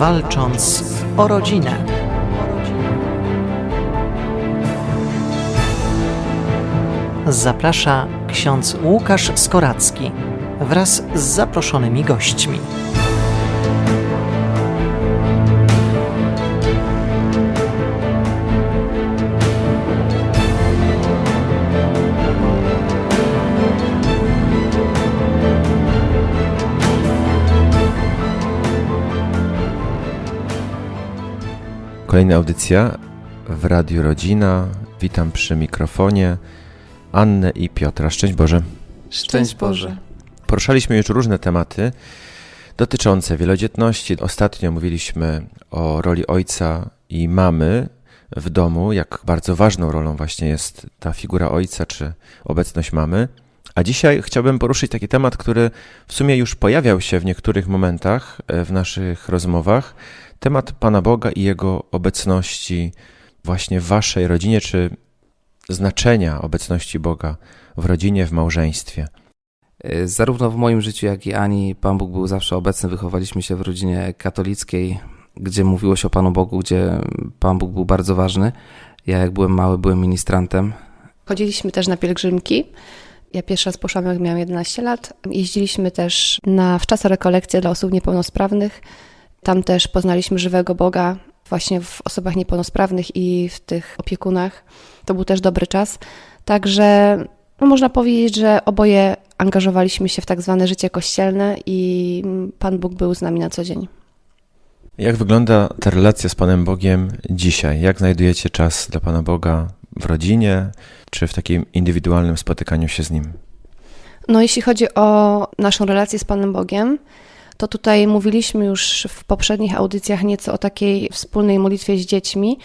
walcząc o rodzinę. Zaprasza ksiądz Łukasz Skoracki wraz z zaproszonymi gośćmi. Kolejna audycja w Radiu Rodzina. Witam przy mikrofonie Annę i Piotra. Szczęść Boże. Szczęść Boże. Poruszaliśmy już różne tematy dotyczące wielodzietności. Ostatnio mówiliśmy o roli ojca i mamy w domu, jak bardzo ważną rolą właśnie jest ta figura ojca czy obecność mamy. A dzisiaj chciałbym poruszyć taki temat, który w sumie już pojawiał się w niektórych momentach e, w naszych rozmowach. Temat Pana Boga i Jego obecności właśnie w Waszej rodzinie, czy znaczenia obecności Boga w rodzinie, w małżeństwie. Y, Zarówno w moim życiu, jak i Ani, Pan Bóg był zawsze obecny. Wychowaliśmy się w rodzinie katolickiej, gdzie mówiło się o Panu Bogu, gdzie Pan Bóg był bardzo ważny. Ja, jak byłem mały, byłem ministrantem. Chodziliśmy też na pielgrzymki. Ja pierwszy raz poszłam, jak miałam 11 lat. Jeździliśmy też na wczasorekolekcje dla osób niepełnosprawnych. Tam też poznaliśmy żywego Boga, właśnie w osobach niepełnosprawnych i w tych opiekunach. To był też dobry czas. Także no, można powiedzieć, że oboje angażowaliśmy się w tak zwane życie kościelne i Pan Bóg był z nami na co dzień. Jak wygląda ta relacja z Panem Bogiem dzisiaj? Jak znajdujecie czas dla Pana Boga w rodzinie, czy w takim indywidualnym spotykaniu się z Nim? No, jeśli chodzi o naszą relację z Panem Bogiem, to tutaj mówiliśmy już w poprzednich audycjach nieco o takiej wspólnej modlitwie z dziećmi,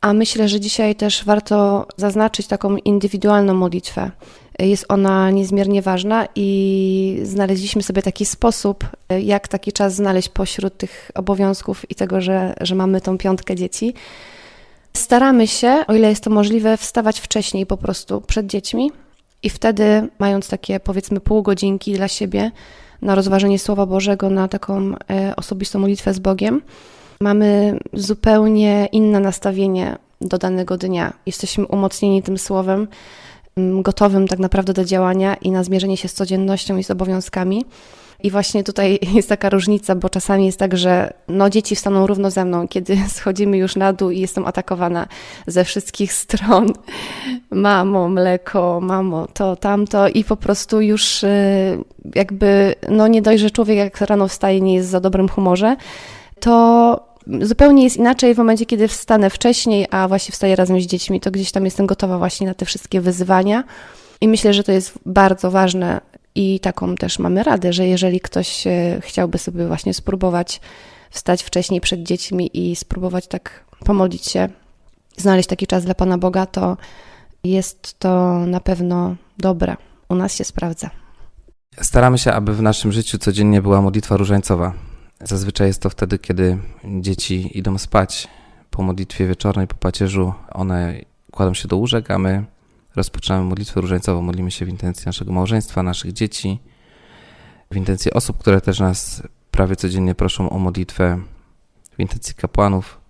a myślę, że dzisiaj też warto zaznaczyć taką indywidualną modlitwę. Jest ona niezmiernie ważna i znaleźliśmy sobie taki sposób, jak taki czas znaleźć pośród tych obowiązków i tego, że, że mamy tą piątkę dzieci. Staramy się, o ile jest to możliwe, wstawać wcześniej po prostu przed dziećmi i wtedy, mając takie powiedzmy pół godzinki dla siebie na rozważenie Słowa Bożego, na taką e, osobistą modlitwę z Bogiem, mamy zupełnie inne nastawienie do danego dnia. Jesteśmy umocnieni tym Słowem, gotowym tak naprawdę do działania i na zmierzenie się z codziennością i z obowiązkami. I właśnie tutaj jest taka różnica, bo czasami jest tak, że no, dzieci wstaną równo ze mną, kiedy schodzimy już na dół i jestem atakowana ze wszystkich stron. Mamo, mleko, mamo, to, tamto i po prostu już y, jakby, no nie dość, że człowiek jak rano wstaje nie jest za dobrym humorze, to zupełnie jest inaczej w momencie, kiedy wstanę wcześniej, a właśnie wstaję razem z dziećmi, to gdzieś tam jestem gotowa właśnie na te wszystkie wyzwania. I myślę, że to jest bardzo ważne i taką też mamy radę, że jeżeli ktoś e, chciałby sobie właśnie spróbować wstać wcześniej przed dziećmi i spróbować tak pomodlić się, znaleźć taki czas dla Pana Boga, to jest to na pewno dobre. U nas się sprawdza. Staramy się, aby w naszym życiu codziennie była modlitwa różańcowa. Zazwyczaj jest to wtedy, kiedy dzieci idą spać. Po modlitwie wieczornej, po pacierzu, one kładą się do łóżek, a my rozpoczynamy modlitwę różańcową. Modlimy się w intencji naszego małżeństwa, naszych dzieci, w intencji osób, które też nas prawie codziennie proszą o modlitwę, w intencji kapłanów.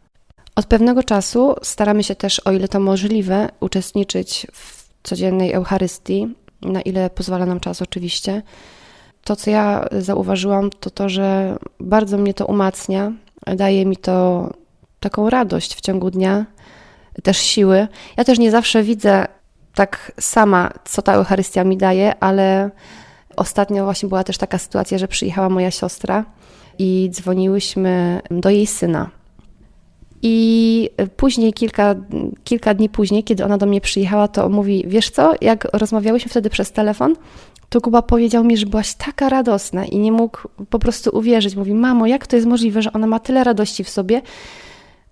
Od pewnego czasu staramy się też, o ile to możliwe, uczestniczyć w codziennej Eucharystii, na ile pozwala nam czas oczywiście. To, co ja zauważyłam, to to, że bardzo mnie to umacnia, daje mi to taką radość w ciągu dnia, też siły. Ja też nie zawsze widzę tak sama, co ta Eucharystia mi daje, ale ostatnio właśnie była też taka sytuacja, że przyjechała moja siostra i dzwoniłyśmy do jej syna. I później, kilka, kilka dni później, kiedy ona do mnie przyjechała, to mówi: Wiesz co, jak rozmawiałyśmy wtedy przez telefon, to Kuba powiedział mi, że byłaś taka radosna i nie mógł po prostu uwierzyć. Mówi: Mamo, jak to jest możliwe, że ona ma tyle radości w sobie,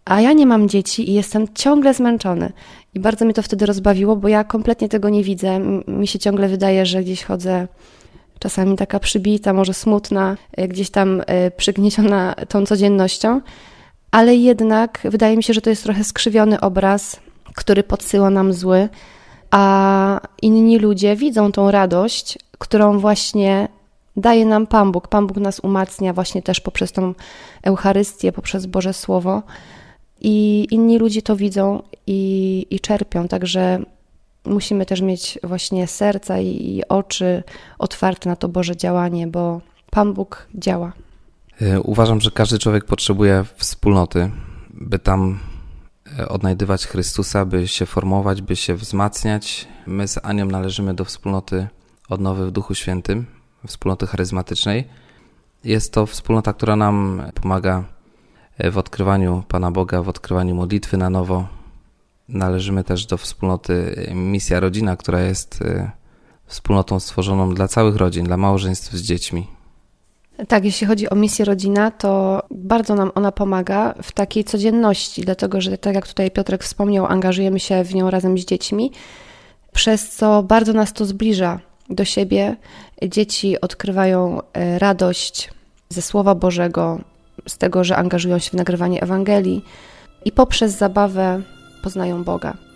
a ja nie mam dzieci i jestem ciągle zmęczony. I bardzo mnie to wtedy rozbawiło, bo ja kompletnie tego nie widzę. Mi się ciągle wydaje, że gdzieś chodzę czasami taka przybita, może smutna, y, gdzieś tam y, przygnieciona tą codziennością, ale jednak wydaje mi się, że to jest trochę skrzywiony obraz, który podsyła nam zły, a inni ludzie widzą tą radość, którą właśnie daje nam Pan Bóg. Pan Bóg nas umacnia właśnie też poprzez tą Eucharystię, poprzez Boże Słowo. I inni ludzie to widzą i, i czerpią, także musimy też mieć właśnie serca i, i oczy otwarte na to Boże działanie, bo Pan Bóg działa. E, Uważam, że każdy człowiek potrzebuje wspólnoty, by tam e, odnajdywać Chrystusa, by się formować, by się wzmacniać. My z Anią należymy do wspólnoty odnowy w Duchu Świętym, wspólnoty charyzmatycznej. Jest to wspólnota, która nam pomaga w odkrywaniu Pana Boga, w odkrywaniu modlitwy na nowo. Należymy też do wspólnoty Misja Rodzina, która jest e, wspólnotą stworzoną dla całych rodzin, dla małżeństw z dziećmi. Tak, jeśli chodzi o misję rodzina, to bardzo nam ona pomaga w takiej codzienności, dlatego że, tak jak tutaj Piotrek wspomniał, angażujemy się w nią razem z dziećmi, przez co bardzo nas to zbliża do siebie. Dzieci odkrywają e, radość ze Słowa Bożego, z tego, że angażują się w nagrywanie Ewangelii i poprzez zabawę poznają Boga.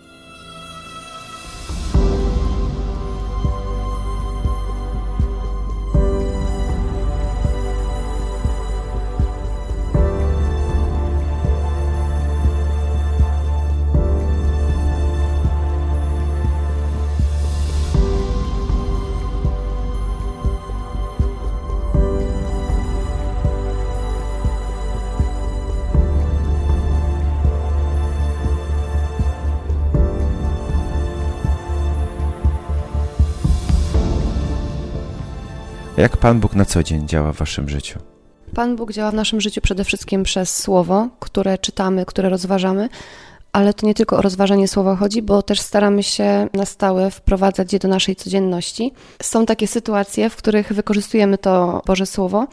Jak Pan Bóg na co dzień działa w waszym życiu? Pan Bóg działa w naszym życiu przede wszystkim przez słowo, które czytamy, które rozważamy, ale to nie tylko o rozważanie słowa chodzi, bo też staramy się na stałe wprowadzać je do naszej codzienności. Są takie sytuacje, w których wykorzystujemy to Boże Słowo.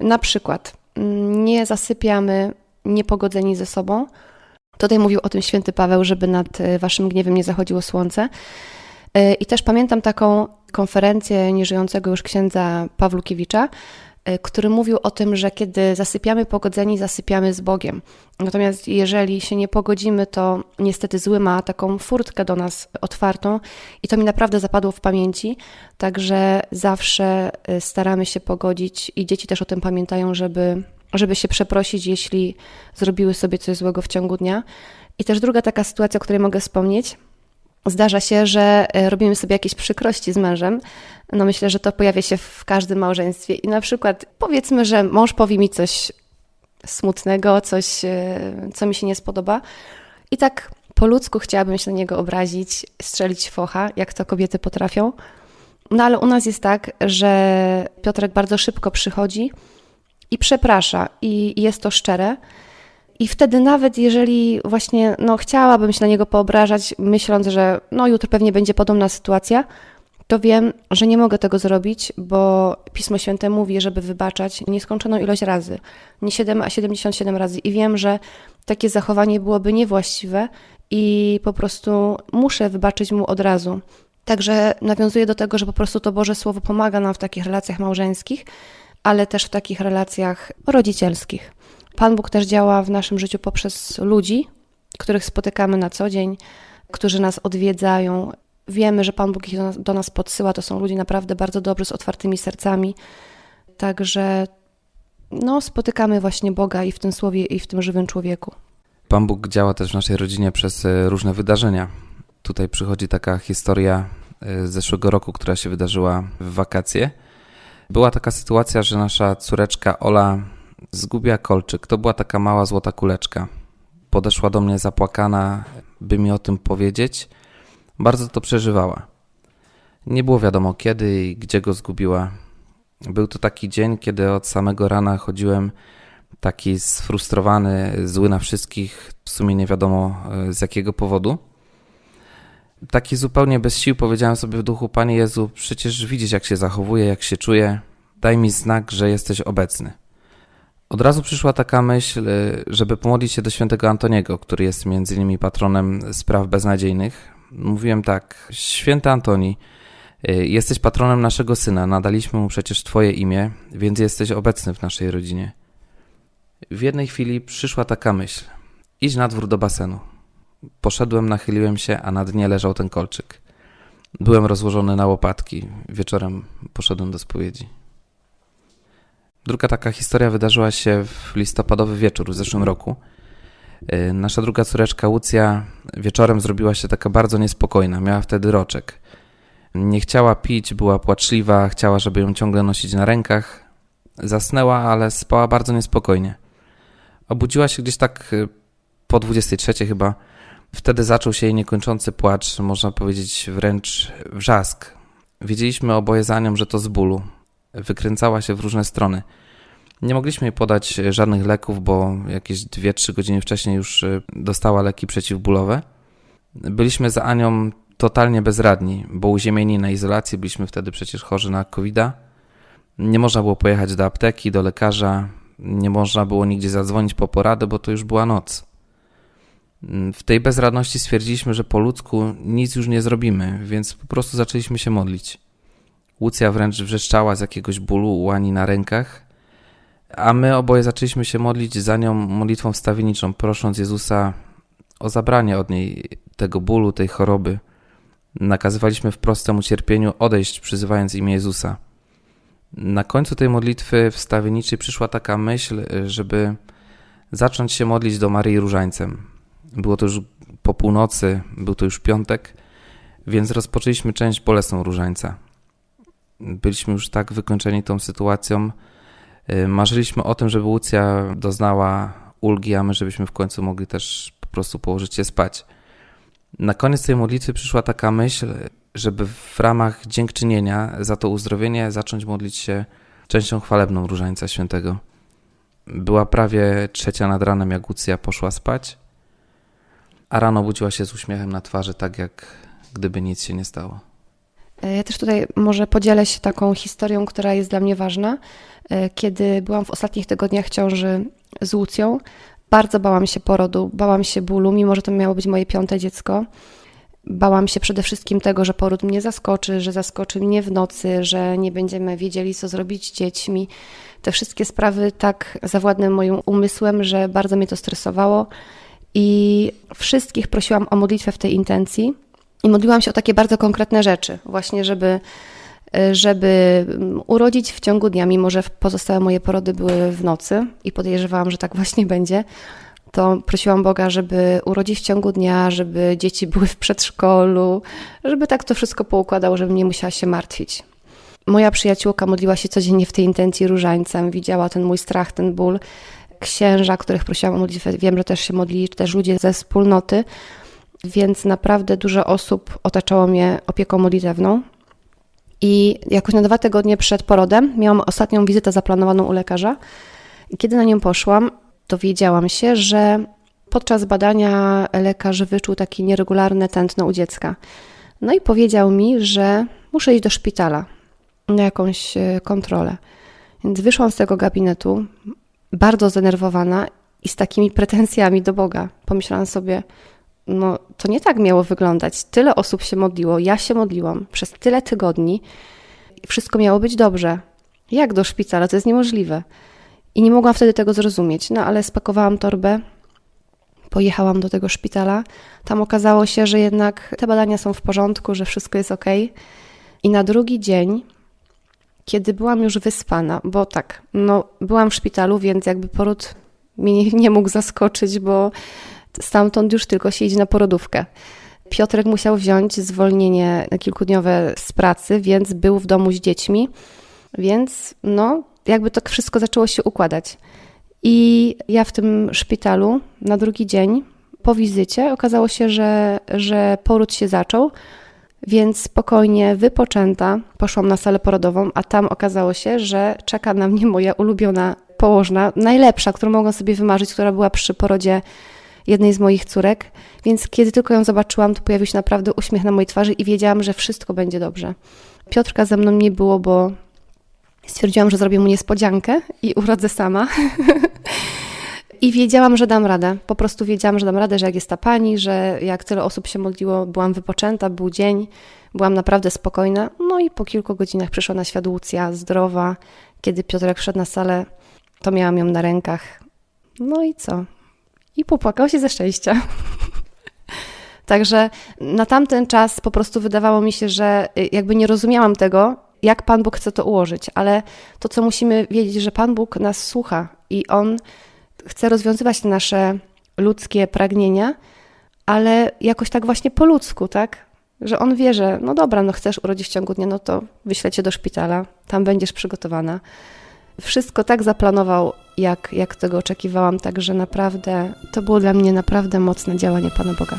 Na przykład mm, nie zasypiamy niepogodzeni ze sobą. Tutaj mówił o tym święty Paweł, żeby nad e, waszym gniewem nie zachodziło słońce. E, I też pamiętam taką konferencję nieżyjącego już księdza Pawlukiewicza, y, który mówił o tym, że kiedy zasypiamy pogodzeni, zasypiamy z Bogiem. Natomiast jeżeli się nie pogodzimy, to niestety zły ma taką furtkę do nas otwartą i to mi naprawdę zapadło w pamięci. Także zawsze y, staramy się pogodzić i dzieci też o tym pamiętają, żeby, żeby się przeprosić, jeśli zrobiły sobie coś złego w ciągu dnia. I też druga taka sytuacja, o której mogę wspomnieć, Zdarza się, że e, robimy sobie jakieś przykrości z mężem. No myślę, że to pojawia się w każdym małżeństwie. I na przykład powiedzmy, że mąż powie mi coś smutnego, coś, e, co mi się nie spodoba. I tak po ludzku chciałabym się na niego obrazić, strzelić focha, jak to kobiety potrafią. No ale u nas jest tak, że Piotrek bardzo szybko przychodzi i przeprasza, i i jest to szczere. I wtedy nawet jeżeli właśnie no, chciałabym się na niego poobrażać, myśląc, że no, jutro pewnie będzie podobna sytuacja, to wiem, że nie mogę tego zrobić, bo Pismo Święte mówi, żeby wybaczać nieskończoną ilość razy, nie 7, a 77 razy. I wiem, że takie zachowanie byłoby niewłaściwe i po prostu muszę wybaczyć mu od razu. Także nawiązuję do tego, że po prostu to Boże Słowo pomaga nam w takich relacjach małżeńskich, ale też w takich relacjach rodzicielskich. Pan Bóg też działa w naszym życiu poprzez ludzi, których spotykamy na co dzień, którzy nas odwiedzają. Wiemy, że Pan Bóg ich do nas, do nas podsyła. To są ludzie naprawdę bardzo dobrzy, z otwartymi sercami. Także no, spotykamy właśnie Boga i w tym słowie, i w tym żywym człowieku. Pan Bóg działa też w naszej rodzinie przez e, różne wydarzenia. Tutaj przychodzi taka historia e, z zeszłego roku, która się wydarzyła w wakacje. Była taka sytuacja, że nasza córeczka Ola zgubiła kolczyk. To była taka mała złota kuleczka. Podeszła do mnie zapłakana, by mi o tym powiedzieć. Bardzo to przeżywała. Nie było wiadomo kiedy i gdzie go zgubiła. Był to taki dzień, kiedy od samego rana chodziłem taki sfrustrowany, zły na wszystkich, w sumie nie wiadomo e, z jakiego powodu. Taki zupełnie bez sił powiedziałem sobie w duchu: Panie Jezu, przecież widzisz, jak się zachowuje, jak się czuję. Daj mi znak, że jesteś obecny. Od razu przyszła taka myśl, y, żeby pomodlić się do świętego Antoniego, który jest między innymi patronem spraw beznadziejnych. Mówiłem tak: Święty Antoni, y, jesteś patronem naszego syna, nadaliśmy mu przecież Twoje imię, więc jesteś obecny w naszej rodzinie. W jednej chwili przyszła taka myśl: idź na dwór do basenu. Poszedłem, nachyliłem się, a na dnie leżał ten kolczyk. Byłem rozłożony na łopatki. Wieczorem poszedłem do spowiedzi. Druga taka historia wydarzyła się w listopadowy wieczór w zeszłym roku. Y, Nasza druga córeczka Łucja wieczorem zrobiła się taka bardzo niespokojna. Miała wtedy roczek. Nie chciała pić, była płaczliwa, chciała, żeby ją ciągle nosić na rękach. Zasnęła, ale spała bardzo niespokojnie. Obudziła się gdzieś tak y, po 23 chyba. Wtedy zaczął się jej niekończący płacz, można powiedzieć wręcz wrzask. Wiedzieliśmy oboje za nią, że to z bólu. Wykręcała się w różne strony. Nie mogliśmy jej podać żadnych leków, bo jakieś 2-3 godziny wcześniej już y, dostała leki przeciwbólowe. Byliśmy za Anią totalnie bezradni, bo uziemieni na izolacji, byliśmy wtedy przecież chorzy na covid -a. Nie można było pojechać do apteki, do lekarza, nie można było nigdzie zadzwonić po poradę, bo to już była noc. W tej bezradności stwierdziliśmy, że po ludzku nic już nie zrobimy, więc po prostu zaczęliśmy się modlić. Łucja wręcz wrzeszczała z jakiegoś bólu u Ani na rękach, a my oboje zaczęliśmy się modlić za nią modlitwą wstawienniczą, prosząc Jezusa o zabranie od niej tego bólu, tej choroby. Nakazywaliśmy wprost temu cierpieniu odejść, przyzywając imię Jezusa. Na końcu tej modlitwy wstawienniczej przyszła taka myśl, żeby zacząć się modlić do Maryi Różańcem. Było to już po północy, był to już piątek, więc rozpoczęliśmy część bolesną Różańca. Byliśmy już tak wykończeni tą sytuacją. Y, Marzyliśmy o tym, żeby Łucja doznała ulgi, a my żebyśmy w końcu mogli też po prostu położyć się spać. Na koniec tej modlitwy przyszła taka myśl, żeby w ramach dziękczynienia za to uzdrowienie zacząć modlić się częścią chwalebną Różańca Świętego. Była prawie trzecia nad ranem, jak Łucja poszła spać, a rano budziła się z uśmiechem na twarzy, tak jak gdyby nic się nie stało. E, Ja też tutaj może podzielę się taką historią, która jest dla mnie ważna. E, Kiedy byłam w ostatnich tygodniach ciąży z Łucją, bardzo bałam się porodu, bałam się bólu, mimo że to miało być moje piąte dziecko. Bałam się przede wszystkim tego, że poród mnie zaskoczy, że zaskoczy mnie w nocy, że nie będziemy wiedzieli, co zrobić z dziećmi. Te wszystkie sprawy tak zawładnęły moim umysłem, że bardzo mnie to stresowało. I wszystkich prosiłam o modlitwę w tej intencji. I modliłam się o takie bardzo konkretne rzeczy, właśnie, żeby, żeby urodzić w ciągu dnia, mimo że pozostałe moje porody były w nocy i podejrzewałam, że tak właśnie będzie. To prosiłam Boga, żeby urodzić w ciągu dnia, żeby dzieci były w przedszkolu, żeby tak to wszystko poukładał, żebym nie musiała się martwić. Moja przyjaciółka modliła się codziennie w tej intencji różańcem, widziała ten mój strach, ten ból. Księża, których prosiłam o modlitwę, wiem, że też się modlili, też ludzie ze wspólnoty, więc naprawdę dużo osób otaczało mnie opieką modlitewną. I jakoś na dwa tygodnie przed porodem miałam ostatnią wizytę zaplanowaną u lekarza. I kiedy na nią poszłam, dowiedziałam się, że podczas badania lekarz wyczuł takie nieregularne tętno u dziecka. No i powiedział mi, że muszę iść do szpitala na jakąś e, kontrolę. Więc wyszłam z tego gabinetu bardzo zdenerwowana i z takimi pretensjami do Boga. Pomyślałam sobie, no to nie tak miało wyglądać. Tyle osób się modliło, ja się modliłam przez tyle tygodni wszystko miało być dobrze. Jak do szpitala? To jest niemożliwe. I nie mogłam wtedy tego zrozumieć. No ale spakowałam torbę, pojechałam do tego szpitala. Tam okazało się, że jednak te badania są w porządku, że wszystko jest ok. I na drugi dzień, kiedy byłam już wyspana, bo tak, no byłam w szpitalu, więc jakby poród mnie nie mógł zaskoczyć, bo stamtąd już tylko się idzie na porodówkę. Piotrek musiał wziąć zwolnienie kilkudniowe z pracy, więc był w domu z dziećmi, więc no, jakby to wszystko zaczęło się układać. I ja w tym szpitalu na drugi dzień po wizycie okazało się, że, że poród się zaczął, więc spokojnie, wypoczęta, poszłam na salę porodową, a tam okazało się, że czeka na mnie moja ulubiona położna, najlepsza, którą mogłam sobie wymarzyć, która była przy porodzie jednej z moich córek, więc kiedy tylko ją zobaczyłam, to pojawił się naprawdę uśmiech na mojej twarzy i wiedziałam, że wszystko będzie dobrze. Piotrka ze mną nie było, bo stwierdziłam, że zrobię mu niespodziankę i urodzę sama. I wiedziałam, że dam radę. Po prostu wiedziałam, że dam radę, że jak jest ta pani, że jak tyle osób się modliło, byłam wypoczęta, był dzień, byłam naprawdę spokojna. No i po kilku godzinach przyszła na świat Łucja, zdrowa. Kiedy Piotrek wszedł na salę, to miałam ją na rękach. No i co? I popłakał się ze szczęścia. Także na tamten czas po prostu wydawało mi się, że jakby nie rozumiałam tego, jak Pan Bóg chce to ułożyć, ale to, co musimy wiedzieć, że Pan Bóg nas słucha i On chce rozwiązywać nasze ludzkie pragnienia, ale jakoś tak właśnie po ludzku, tak? Że On wie, że no dobra, no chcesz urodzić w ciągu dnia, no to wyślę cię do szpitala, tam będziesz przygotowana. Wszystko tak zaplanował, jak, jak tego oczekiwałam, także naprawdę to było dla mnie naprawdę mocne działanie Pana Boga.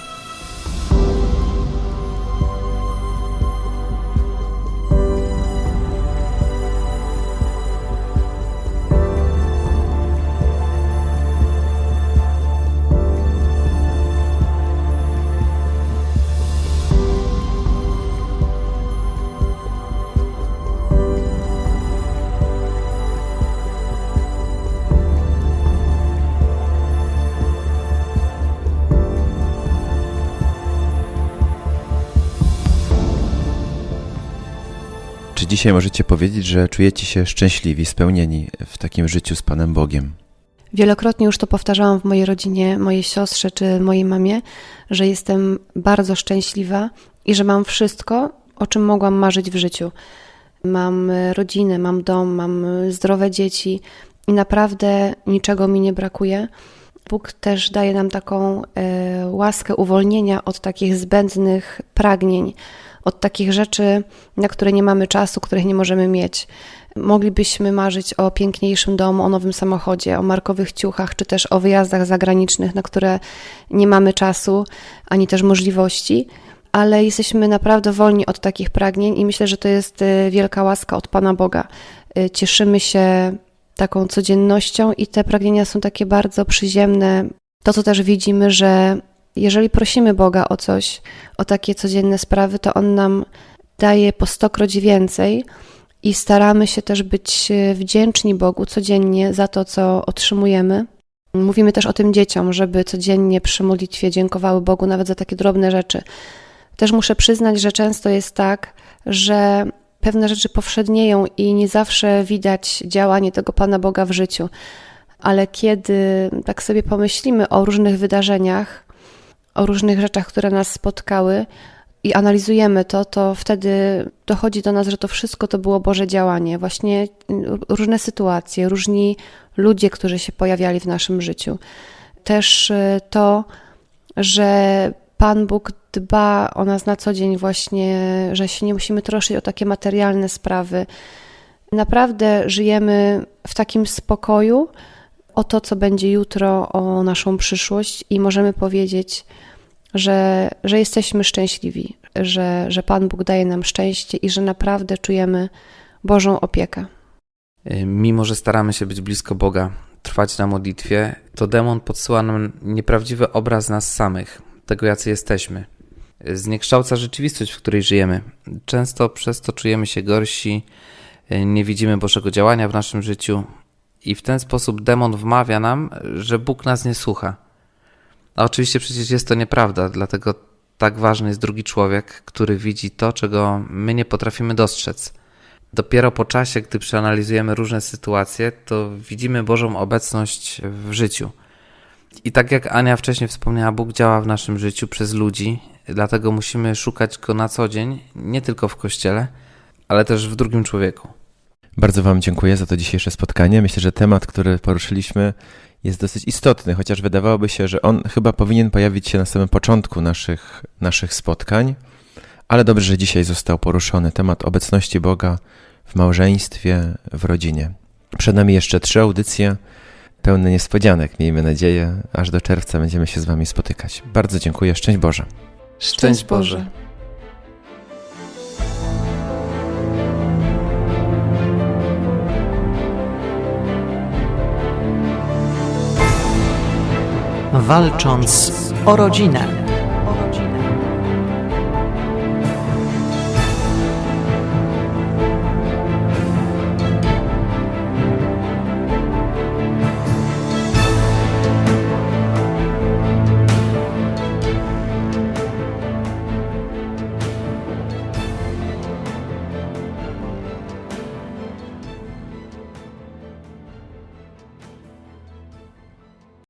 Dzisiaj możecie powiedzieć, że czujecie się szczęśliwi, spełnieni w takim życiu z Panem Bogiem? Wielokrotnie już to powtarzałam w mojej rodzinie, mojej siostrze czy mojej mamie, że jestem bardzo szczęśliwa i że mam wszystko, o czym mogłam marzyć w życiu. Mam rodzinę, mam dom, mam zdrowe dzieci i naprawdę niczego mi nie brakuje. Bóg też daje nam taką e, łaskę uwolnienia od takich zbędnych pragnień, od takich rzeczy, na które nie mamy czasu, których nie możemy mieć. Moglibyśmy marzyć o piękniejszym domu, o nowym samochodzie, o markowych ciuchach, czy też o wyjazdach zagranicznych, na które nie mamy czasu ani też możliwości, ale jesteśmy naprawdę wolni od takich pragnień i myślę, że to jest e, wielka łaska od Pana Boga. E, Cieszymy się taką codziennością i te pragnienia są takie bardzo przyziemne. To, co też widzimy, że jeżeli prosimy Boga o coś, o takie codzienne sprawy, to On nam daje po stokroć więcej i staramy się też być e, wdzięczni Bogu codziennie za to, co otrzymujemy. Mówimy też o tym dzieciom, żeby codziennie przy modlitwie dziękowały Bogu nawet za takie drobne rzeczy. Też muszę przyznać, że często jest tak, że pewne rzeczy powszednieją i nie zawsze widać działanie tego Pana Boga w życiu. Ale kiedy tak sobie pomyślimy o różnych wydarzeniach, o różnych rzeczach, które nas spotkały i analizujemy to, to wtedy dochodzi do nas, że to wszystko to było Boże działanie. Właśnie różne sytuacje, różni ludzie, którzy się pojawiali w naszym życiu. Też y, to, że Pan Bóg dba o nas na co dzień, właśnie, że się nie musimy troszyć o takie materialne sprawy. Naprawdę żyjemy w takim spokoju o to, co będzie jutro, o naszą przyszłość i możemy powiedzieć, że, że jesteśmy szczęśliwi, że, że Pan Bóg daje nam szczęście i że naprawdę czujemy Bożą opiekę. Mimo, że staramy się być blisko Boga, trwać na modlitwie, to demon podsyła nam nieprawdziwy obraz nas samych, tego jacy jesteśmy. Zniekształca rzeczywistość, w której żyjemy. Często przez to czujemy się gorsi, nie widzimy Bożego działania w naszym życiu i w ten sposób demon wmawia nam, że Bóg nas nie słucha. A oczywiście przecież jest to nieprawda, dlatego tak ważny jest drugi człowiek, który widzi to, czego my nie potrafimy dostrzec. Dopiero po czasie, gdy przeanalizujemy różne sytuacje, to widzimy Bożą obecność w życiu. I tak jak Ania wcześniej wspomniała, Bóg działa w naszym życiu przez ludzi, dlatego musimy szukać go na co dzień, nie tylko w kościele, ale też w drugim człowieku. Bardzo Wam dziękuję za to dzisiejsze spotkanie. Myślę, że temat, który poruszyliśmy, jest dosyć istotny, chociaż wydawałoby się, że on chyba powinien pojawić się na samym początku naszych, naszych spotkań, ale dobrze, że dzisiaj został poruszony temat obecności Boga w małżeństwie, w rodzinie. Przed nami jeszcze trzy audycje pełne niespodzianek, miejmy nadzieję, aż do czerwca będziemy się z Wami spotykać. Bardzo dziękuję, szczęść Boże. Szczęść Boże. Walcząc o rodzinę.